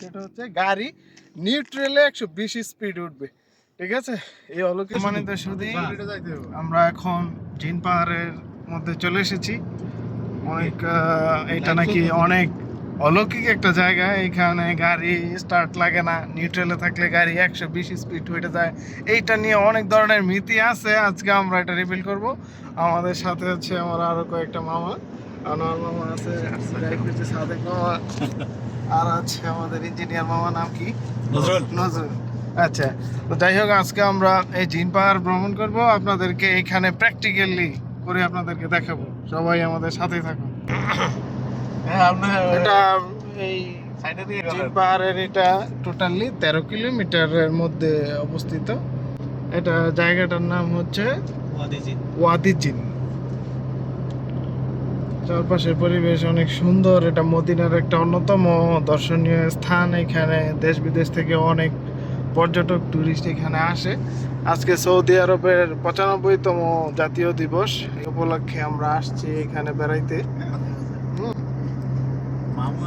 সেটা হচ্ছে গাড়ি নিউট্রেলে একশো বিশ স্পিড উঠবে। ঠিক আছে? এই অলৌকিক মানে তো শুধু আমরা এখন জিন পাহাড়ের মধ্যে চলে এসেছি। অনেক এটা নাকি অনেক অলৌকিক একটা জায়গা। এখানে গাড়ি স্টার্ট লাগে না। নিউট্রালে থাকলে গাড়ি একশো বিশ স্পিড উঠে যায়। এইটা নিয়ে অনেক ধরনের মিতি আছে। আজকে আমরা এটা রিভিল করব। আমাদের সাথে হচ্ছে আমার আরও কয়েকটা মামা। আনোয়ার মামা আছে সাদেক মামা। আর আছে আমাদের ইঞ্জিনিয়ার মামা নাম কি? নজরুল। নজরুল। আচ্ছা তো যাই হোক আজকে আমরা এই জিন পাহাড় ভ্রমণ করব। আপনাদেরকে এখানে প্র্যাকটিক্যালি করে আপনাদেরকে দেখাবো। সবাই আমাদের সাথে থাকুন। এটা এই জিন পাহাড়ের এটা টোটালি তেরো কিলোমিটারের মধ্যে অবস্থিত। এটা জায়গাটার নাম হচ্ছে ওয়াদি জিন। চারপাশের পরিবেশ অনেক সুন্দর। এটা মদিনার একটা অন্যতম দর্শনীয় স্থান। এখানে দেশ বিদেশ থেকে অনেক পর্যটক টুরিস্ট এখানে আসে। আজকে সৌদি আরবের পঁচানব্বইতম জাতীয় দিবস। এই উপলক্ষে আমরা আসছি এখানে বেড়াইতে। হুম, মামু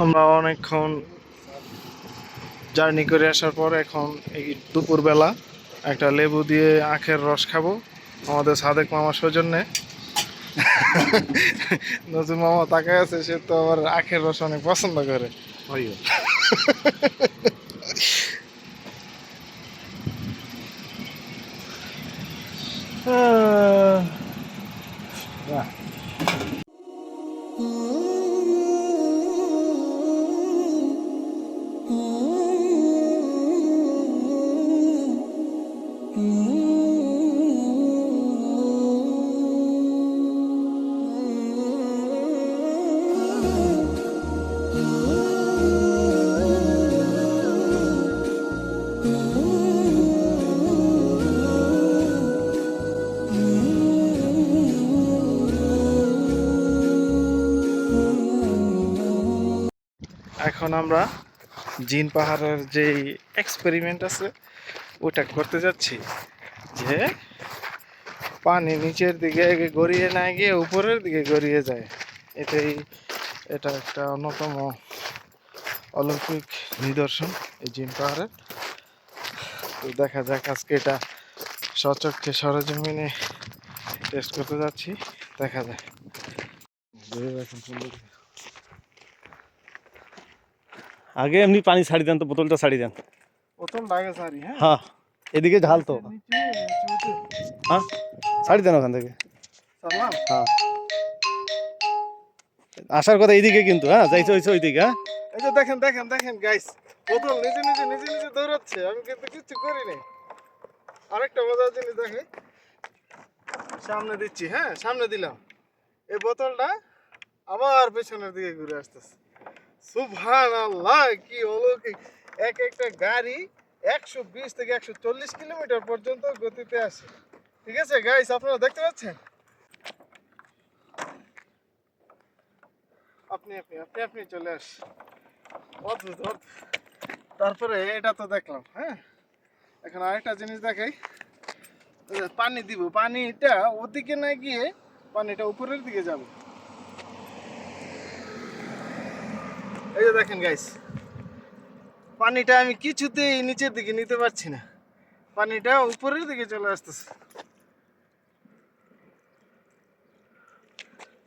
আমরা অনেকক্ষণ জার্নি করে আসার পর এখন এই দুপুরবেলা একটা লেবু দিয়ে আখের রস খাব আমাদের সাদেক মামা সৌজন্যে। নতুন মামা তাকায় আছে সে তো আবার আখের রস অনেক পছন্দ করে। আহ, এখন আমরা জিন পাহাড়ের যে এক্সপেরিমেন্ট আছে, ওটা করতে যাচ্ছি। যে পানি নিচের দিকে গড়িয়ে না গিয়ে উপরের দিকে গড়িয়ে যায়। এটাই, এটা একটা অন্যতম অলিম্পিক নিদর্শন এই জিন পাহাড়ের। তো দেখা যাক আজকে এটা সচক্ষে সরজমিনে টেস্ট করতে যাচ্ছি। দেখা এখন সুন্দর আগে এমনি পানি ছাড়ি দেন তো বোতলটা ছাড়ি দেন। প্রথম সারি হ্যাঁ? হ্যাঁ এদিকে ঢাল তো। হ্যাঁ ছাড়ি দেন ওখান থেকে। হ্যাঁ। আসার কথা এইদিকে কিন্তু হ্যাঁ যাইছে হয়েছে ওইদিকে হ্যাঁ। এই যে দেখেন দেখেন দেখেন গাইস বোতল নিজে নিজে নিজে নিজে দৌড়াচ্ছে। আমি কিন্তু কিচ্ছু করিনি আরেকটা মজার জিনিস দেখেন। সামনে দিচ্ছি হ্যাঁ সামনে দিলাম। এই বোতলটা আবার পেছনের দিকে ঘুরে আসতেছে। সুবহান আল্লাহ কি অলৌকিক। এক একটা গাড়ি একশো বিশ থেকে একশো চল্লিশ কিলোমিটার পর্যন্ত গতিতে আসে ঠিক আছে গাইস আপনারা দেখতে পাচ্ছেন? আপনি আপনি আপনি আপনি চলে আস। অদ্ভুত। তারপরে এটা তো দেখলাম হ্যাঁ? এখন আরেকটা জিনিস দেখাই। পানি দিব, পানিটা ওদিকে না গিয়ে পানিটা উপরের দিকে যাবে। এই যে দেখেন গাইস পানিটা আমি কিছুতেই নিচের দিকে নিতে পারছি না। পানিটা উপরের দিকে চলে আসতেছে।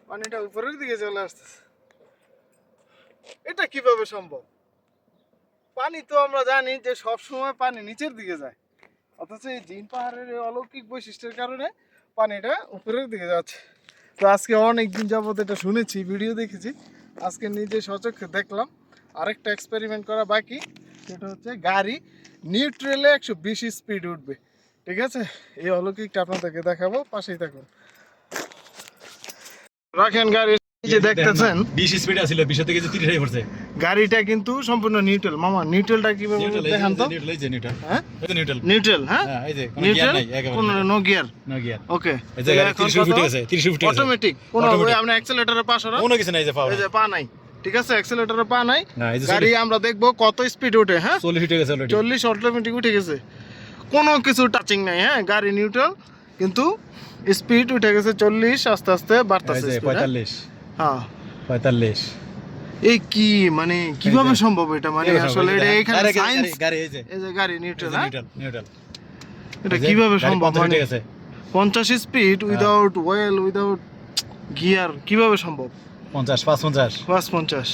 পানিটা উপরের দিকে চলে আসতেছে। এটা কীভাবে সম্ভব? পানি তো আমরা জানি যে সব সময় পানি নিচের দিকে যায়। অথচ এই জিন পাহাড়ের অলৌকিক বৈশিষ্ট্যের কারণে পানিটা উপরের দিকে যাচ্ছে। তো আজকে অনেক দিন যাবত এটা শুনেছি, ভিডিও দেখেছি। আজকে নিজে সচক্ষে দেখলাম। আরেকটা এক্সপেরিমেন্ট করা বাকি, সেটা হচ্ছে গাড়ি নিউট্রেলে একশো বিশ স্পিড উঠবে। ঠিক আছে? এই অলৌকিকটা আপনাদেরকে দেখাবো, পাশেই থাকুন। রাখেন গাড়ি। যে দেখতেছেন? বিশ স্পিড আছিল বিশ থেকে যে তিরিশ হয়ে পড়ছে। গাড়িটা কিন্তু সম্পূর্ণ নিউট্রাল মামা নিউট্রালটা কীভাবে নিউট্রাল দেখান তো? নিউট্রাল যে নিউট্রাল হ্যাঁ? এই যে নিউট্রাল নিউট্রাল হ্যাঁ? হ্যাঁ এই যে কোনো গিয়ার নাই কোন no gear no gear okay এই যে গাড়ি 30 ফুট গেছে 30 ফুট গেছে। অটোমেটিক কোন. আপনি পা কোনো কিছু নাই যে পাওয়া এই যে পা নাই। ঠিক আছে? অ্যাক্সেলেটরে পা নাই। গাড়ি আমরা দেখব কত স্পিড ওঠে হ্যাঁ? 40 ফুট গেছে অলরেডি চল্লিশ অটোমেটিক উঠে গেছে। কোনো কিছু টাচিং নাই হ্যাঁ? গাড়ি নিউট্রাল কিন্তু স্পিড উঠে গেছে চল্লিশ আস্তে আস্তে বাড়তেছে speed, হ্যাঁ? 45 হ্যাঁ। 45 এই কি মানে কীভাবে সম্ভব এটা? মানে আসলে এটা? এখানে সায়েন্স গাড়ি- এই যে। এই যে গাড়ি নিউট্রাল হ্যাঁ? নিউট্রাল এটা কীভাবে সম্ভব? মানে মানে গেছে পঞ্চাশ স্পিড হ্যাঁ। উইদাউট ওয়েল উইদাউট গিয়ার কীভাবে সম্ভব? 50 55 পাঁচ পঞ্চাশ।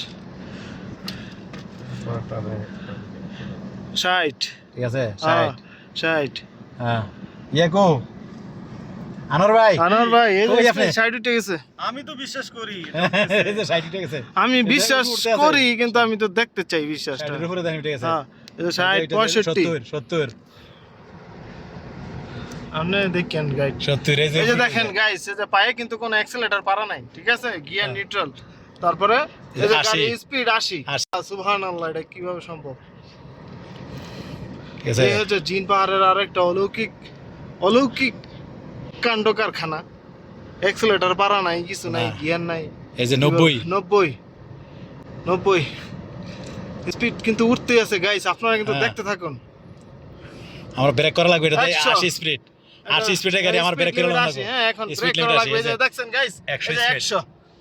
ষাট। ঠিক আছে হ্যাঁ, 60 ষাট। হ্যাঁ। ইয়ে কো আনোয়ার ভাই আনোয়ার ভাই এই যে আপনি? উঠে গেছে আমি তো বিশ্বাস করি এই যে 60 উঠে গেছে আমি বিশ্বাস করি কিন্তু আমি তো দেখতে চাই বিশ্বাসটা এর উপরে উঠে গেছে হ্যাঁ এই যে ষাট এটা- এটা পঁয়ষট্টি 70 70 আপনি দেখেন গাইড 70 এই যে দেখেন গাইস এই যে পায়ে কিন্তু কোনো অ্যাক্সেলেটর পারা নাই ঠিক আছে গিয়ার নিউট্রাল তারপরে এই যে আশি। গাড়ি স্পিড 80 আশি। সুবহানাল্লাহ এটা কীভাবে সম্ভব এই হচ্ছে জিন পাহাড়ের আরেকটা অলৌকিক অলৌকিক কাণ্ড কারখানা। অ্যাক্সেলেটর পারা নাই কিছু নাই গিয়ার নাই। এই যে 90 নব্বই। নব্বই। স্পিড কিন্তু উঠতে আছে গাইস আপনারা কিন্তু হ্যাঁ। দেখতে থাকুন। আমার ব্রেক করা লাগবে এটা। 80 স্পিড 80 স্পিডের গাড়ি আমার ব্রেক করা লাগবে। হ্যাঁ এখন ব্রেক করা লাগবে এই যে দেখছেন গাইস 100 এই যে 100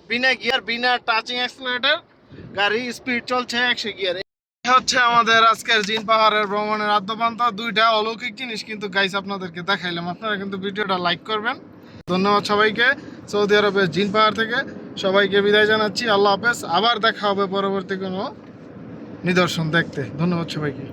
বিনা গিয়ার বিনা টাচিং অ্যাক্সেলারেটর গাড়ি স্পিড চলছে 100 গিয়ার হচ্ছে আমাদের আজকের জিন পাহাড়ের ভ্রমণের আদ্যপান্তা। দুইটা অলৌকিক জিনিস কিন্তু গাইস আপনাদেরকে দেখাইলাম। আপনারা কিন্তু ভিডিওটা লাইক করবেন। ধন্যবাদ সবাইকে সৌদি আরবের জিন পাহাড় থেকে। সবাইকে বিদায় জানাচ্ছি। আল্লাহ হাফেজ। আবার দেখা হবে পরবর্তী কোনো নিদর্শন দেখতে। ধন্যবাদ সবাইকে।